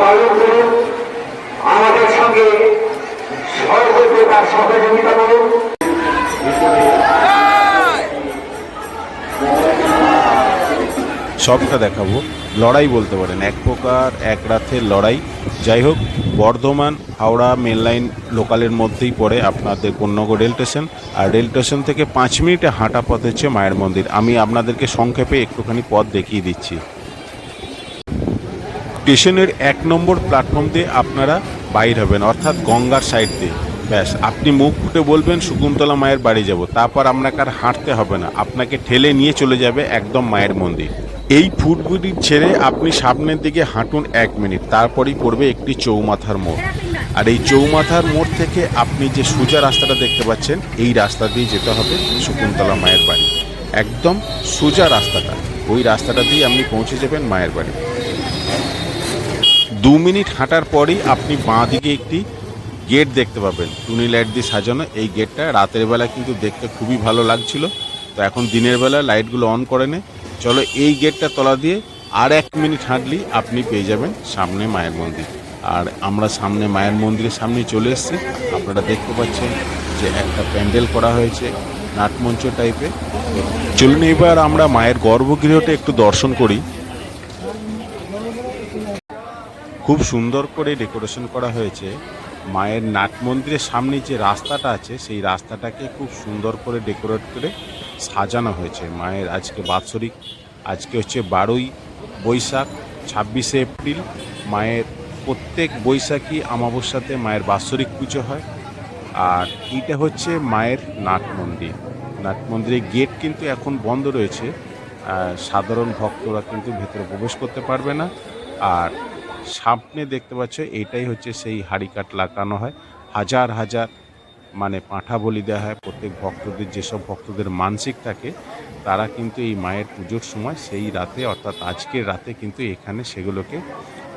পালন আমাদের সঙ্গে সহযোগিতা করুন। সবটা দেখাবো। লড়াই বলতে পারেন, এক প্রকার, এক রাতের লড়াই। যাই হোক, বর্ধমান, হাওড়া মেন লাইন লোকালের মধ্যেই পড়ে আপনাদের কন্যগর রেল স্টেশন। আর রেল স্টেশন থেকে পাঁচ মিনিটে হাঁটা পথ হচ্ছে মায়ের মন্দির। আমি আপনাদেরকে সংক্ষেপে একটুখানি পথ দেখিয়ে দিচ্ছি। স্টেশনের এক নম্বর প্ল্যাটফর্ম দিয়ে আপনারা বাইর হবেন, অর্থাৎ গঙ্গার সাইড দিয়ে। ব্যাস, আপনি মুখ ফুটে বলবেন, শকুন্তলা মায়ের বাড়ি যাব। তারপর আপনাকে আর হাঁটতে হবে না। আপনাকে ঠেলে নিয়ে চলে যাবে একদম মায়ের মন্দির। এই ফুটগুলি ছেড়ে আপনি সামনের দিকে হাঁটুন এক মিনিট, তারপরেই পড়বে একটি চৌমাথার মোড়। আর এই চৌমাথার মোড় থেকে আপনি যে সোজা রাস্তাটা দেখতে পাচ্ছেন, এই রাস্তা দিয়ে যেতে হবে শকুন্তলা মায়ের বাড়ি। একদম সোজা রাস্তাটা, ওই রাস্তাটা দিয়ে আপনি পৌঁছে যাবেন মায়ের বাড়ি। দু মিনিট হাঁটার পরেই আপনি বাঁ দিকে একটি গেট দেখতে পাবেন। টুনি লাইট দিয়ে সাজানো এই গেটটা। রাতের বেলা কিন্তু দেখতে খুবই ভালো লাগছিল। তো এখন দিনের বেলা লাইটগুলো অন করে নে। চলো এই গেটটা তলা দিয়ে আর এক মিনিট হাঁটলেই আপনি পেয়ে যাবেন সামনে মায়ের মন্দির। আর আমরা সামনে মায়ের মন্দিরের সামনে চলে এসেছি। আপনারা দেখতে পাচ্ছেন যে একটা প্যান্ডেল করা হয়েছে নাটমঞ্চ টাইপের চলুন এবার আমরা মায়ের গর্ভগৃহটা একটু দর্শন করি। খুব সুন্দর করে ডেকোরেশন করা হয়েছে। মায়ের নাট মন্দিরের সামনে যে রাস্তাটা আছে, সেই রাস্তাটাকে খুব সুন্দর করে ডেকোরেট করে সাজানো হয়েছে। মায়ের আজকে বাৎসরিক, আজকে হচ্ছে বারোই বৈশাখ, ছাব্বিশে এপ্রিল। মায়ের প্রত্যেক বৈশাখী অমাবস্যাতে মায়ের বাৎসরিক পুজো হয়। আর এটা হচ্ছে মায়ের নাট মন্দির নাট মন্দিরের গেট কিন্তু এখন বন্ধ রয়েছে। সাধারণ ভক্তরা কিন্তু ভেতরে প্রবেশ করতে পারবে না। আর সামনে দেখতে পাচ্ছ, এটাই হচ্ছে সেই হাড়ি কাঠ লাগানো হয়। হাজার হাজার মানে পাঁঠা বলি দেওয়া হয়, প্রত্যেক ভক্তদের, যেসব ভক্তদের মানসিক থাকে, তারা কিন্তু এই মায়ের পুজোর সময় সেই রাতে, অর্থাৎ আজকের রাতে কিন্তু এখানে সেগুলোকে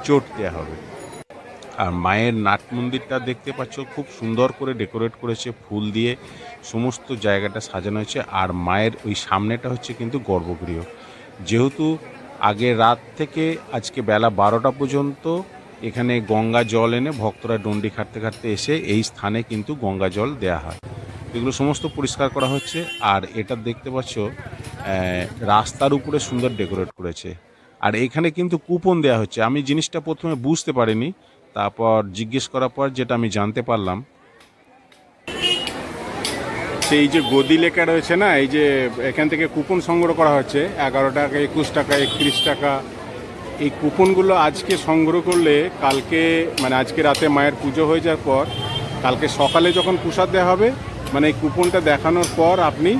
চোট দেওয়া হবে। আর মায়ের নাট মন্দিরটা দেখতে পাচ্ছ, খুব সুন্দর করে ডেকোরেট করেছে, ফুল দিয়ে সমস্ত জায়গাটা সাজানো হয়েছে। আর মায়ের ওই সামনেটা হচ্ছে কিন্তু গর্ভগৃহ। যেহেতু আগের রাত থেকে আজকে বেলা বারোটা পর্যন্ত এখানে গঙ্গা জল এনে ভক্তরা ডন্ডি খাটতে খাটতে এসে এই স্থানে কিন্তু গঙ্গা জল দেয়া হয়। এগুলো সমস্ত পরিষ্কার করা হচ্ছে আর এটা দেখতে পাচ্ছ রাস্তার উপরে সুন্দর ডেকোরেট করেছে। আর এখানে কিন্তু কুপন দেওয়া হচ্ছে। আমি জিনিসটা প্রথমে বুঝতে পারিনি, তারপর জিজ্ঞেস করার পর যেটা আমি জানতে পারলাম সেই যে গদি লেখা রয়েছে না, এই যে এখান থেকে কুপন সংগ্রহ করা হচ্ছে, এগারো টাকা, একুশ টাকা, একত্রিশ টাকা। এই কুপনগুলো আজকে সংগ্রহ করলে কালকে মানে আজকে রাতে মায়ের পুজো হয়ে যাওয়ার পর, কালকে সকালে যখন প্রসাদ দেওয়া হবে মানে এই কুপনটা দেখানোর পর আপনি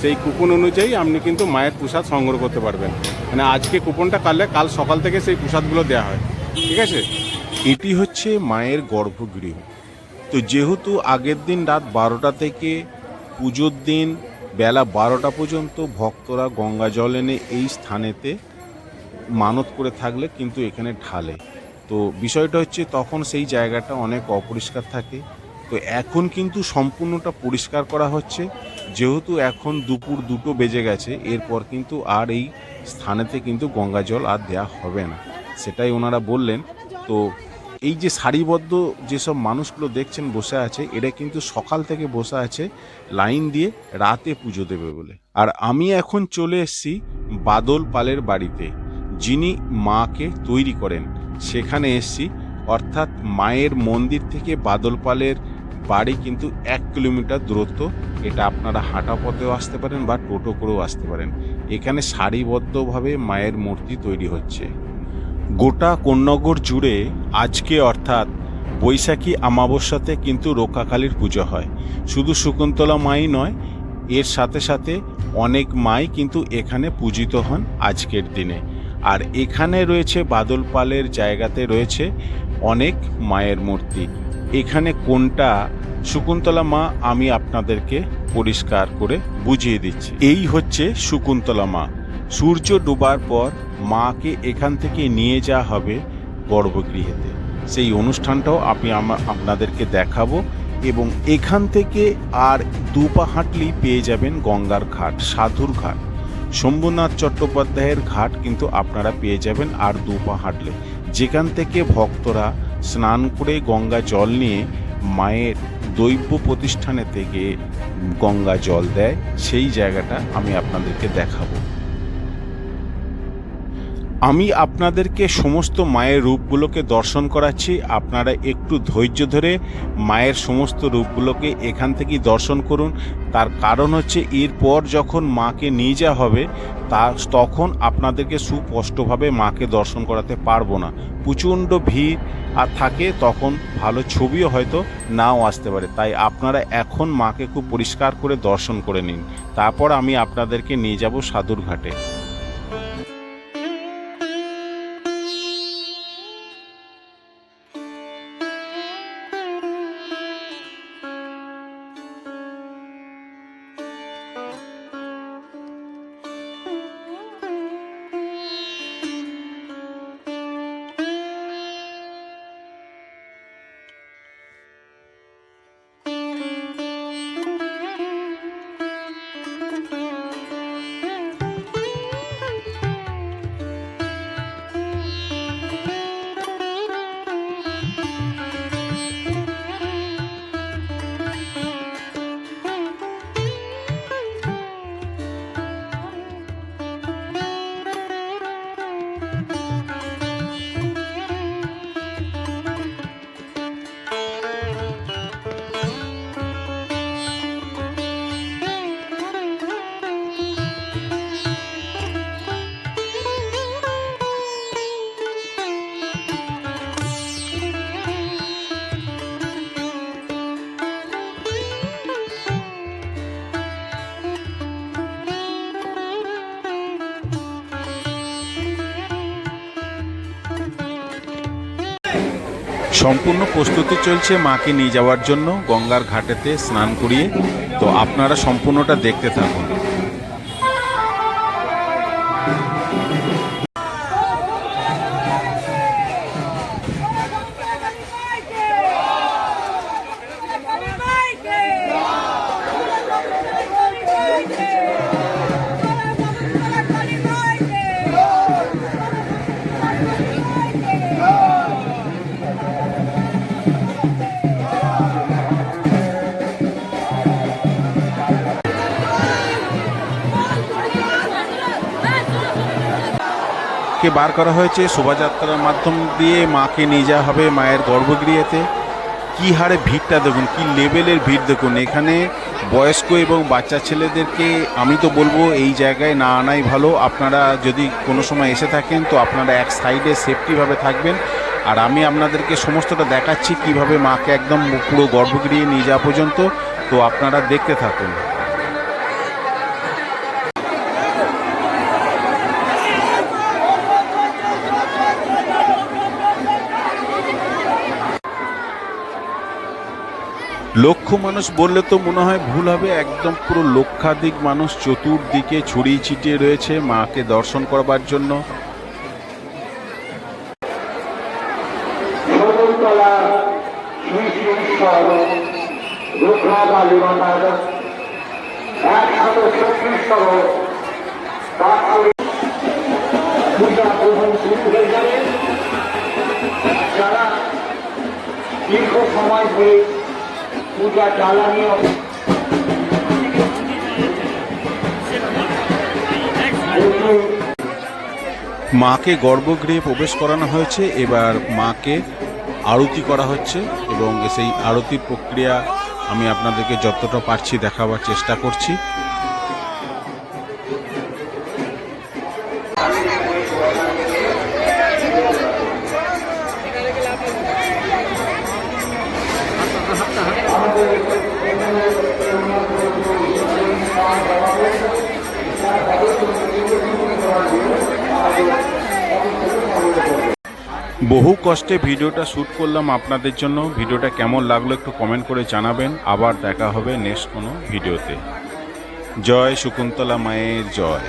সেই কুপন অনুযায়ী আপনি কিন্তু মায়ের প্রসাদ সংগ্রহ করতে পারবেন। মানে আজকে কুপনটা কাটলে কাল সকাল থেকে সেই প্রসাদগুলো দেওয়া হয়। ঠিক আছে? এটি হচ্ছে মায়ের গর্ভগৃহ। তো যেহেতু আগের দিন রাত বারোটা থেকে পুজোর দিন বেলা বারোটা পর্যন্ত ভক্তরা গঙ্গা জল এনে এই স্থানেতে মানত করে থাকলে কিন্তু এখানে ঢালে। তো বিষয়টা হচ্ছে তখন সেই জায়গাটা অনেক অপরিষ্কার থাকে। তো এখন কিন্তু সম্পূর্ণটা পরিষ্কার করা হচ্ছে। যেহেতু এখন দুপুর দুটো বেজে গেছে, এরপর কিন্তু আর এই স্থানেতে কিন্তু গঙ্গা জল আর দেওয়া হবে না। সেটাই ওনারা বললেন। তো এই যে সারিবদ্ধ যেসব মানুষগুলো দেখছেন বসে আছে, এরা কিন্তু সকাল থেকে বসে আছে লাইন দিয়ে রাতে পুজো দেবে বলে। আর আমি এখন চলে এসেছি বাদল পালের বাড়িতে। যিনি মাকে তৈরি করেন, সেখানে এসেছি। অর্থাৎ মায়ের মন্দির থেকে বাদল পালের বাড়ি কিন্তু এক কিলোমিটার দূরত্ব। এটা আপনারা হাঁটা পথেও আসতে পারেন বা টোটো করেও আসতে পারেন। এখানে সারিবদ্ধভাবে মায়ের মূর্তি তৈরি হচ্ছে। গোটা কন্যগর জুড়ে আজকে অর্থাৎ বৈশাখী অমাবস্যাতে কিন্তু রোকাকালীর পুজো হয়। শুধু শকুন্তলা মাই নয়, এর সাথে সাথে অনেক মাই কিন্তু এখানে পূজিত হন আজকের দিনে। আর এখানে রয়েছে বাদল পালের জায়গাতে রয়েছে অনেক মায়ের মূর্তি। এখানে কোনটা, শকুন্তলা মা, আমি আপনাদেরকে পরিষ্কার করে বুঝিয়ে দিচ্ছি। এই হচ্ছে শকুন্তলা মা। সূর্য ডোবার পর মাকে এখান থেকে নিয়ে যাওয়া হবে গর্ভগৃহেতে। সেই অনুষ্ঠানটাও আমি আপনাদেরকে দেখাবো এবং এখান থেকে আর দু পা হাঁটলেই পেয়ে যাবেন গঙ্গার ঘাট, সাধুর ঘাট। শম্ভুনাথ চট্টোপাধ্যায়ের ঘাট কিন্তু আপনারা পেয়ে যাবেন আর দুপা হাঁটলে। যেখান থেকে ভক্তরা স্নান করে গঙ্গা জল নিয়ে মায়ের দৈব্য প্রতিষ্ঠানে থেকে গঙ্গা জল দেয়, সেই জায়গাটা আমি আপনাদেরকে দেখাবো। আমি আপনাদেরকে সমস্ত মায়ের রূপগুলোকে দর্শন করাচ্ছি। আপনারা একটু ধৈর্য ধরে মায়ের সমস্ত রূপগুলোকে এখান থেকেই দর্শন করুন। তার কারণ হচ্ছে, এরপর যখন মাকে নিয়ে যাওয়া হবে, তা তখন আপনাদেরকে সুস্পষ্টভাবে মাকে দর্শন করাতে পারব না। প্রচণ্ড ভিড় আর থাকে, তখন ভালো ছবিও হয়তো নাও আসতে পারে। তাই আপনারা এখন মাকে খুব পরিষ্কার করে দর্শন করে নিন। তারপর আমি আপনাদেরকে নিয়ে যাব সাধুর ঘাটে। সম্পূর্ণ প্রস্তুতি চলছে মাকে নিয়ে যাওয়ার জন্য। গঙ্গার ঘাটেতে স্নান করিয়ে। তো আপনারা সম্পূর্ণটা দেখতে থাকুন। কে বার করা হয়েছে। শোভাযাত্রার মাধ্যম দিয়ে মাকে নিয়ে যাওয়া হবে মায়ের গর্ভগৃহেতে। কী হারে ভিড়টা দেখুন, কী লেভেলের ভিড় দেখুন। এখানে বয়স্ক এবং বাচ্চা ছেলেদেরকে আমি তো বলব এই জায়গায় না আনাই ভালো। আপনারা যদি কোনো সময় এসে থাকেন তো আপনারা এক সাইডে সেফটিভাবে থাকবেন। আর আমি আপনাদেরকে সমস্তটা দেখাচ্ছি কীভাবে মাকে একদম পুরো গর্ভগৃহে নিয়ে যাওয়া পর্যন্ত। তো আপনারা দেখতে থাকুন। লক্ষ মানুষ বললে তো মনে হয় ভুল হবে, একদম পুরো লক্ষাধিক মানুষ চতুর্দিকে ছড়িয়ে ছিটিয়ে রয়েছে মাকে দর্শন করবার জন্য। সময় পূজা জ্বালানি। মাকে গর্ভগৃহে প্রবেশ করানো হয়েছে, এবার মাকে আরতি করা হচ্ছে এবং সেই আরতির প্রক্রিয়া আমি আপনাদেরকে যতটা পারছি দেখাবার চেষ্টা করছি। বহু কষ্টে ভিডিওটা শ্যুট করলাম আপনাদের জন্য। ভিডিওটা কেমন লাগল একটু কমেন্ট করে জানাবেন। আবার দেখা হবে নেক্সট কোনো ভিডিওতে। জয় শকুন্তলা মায়ের জয়।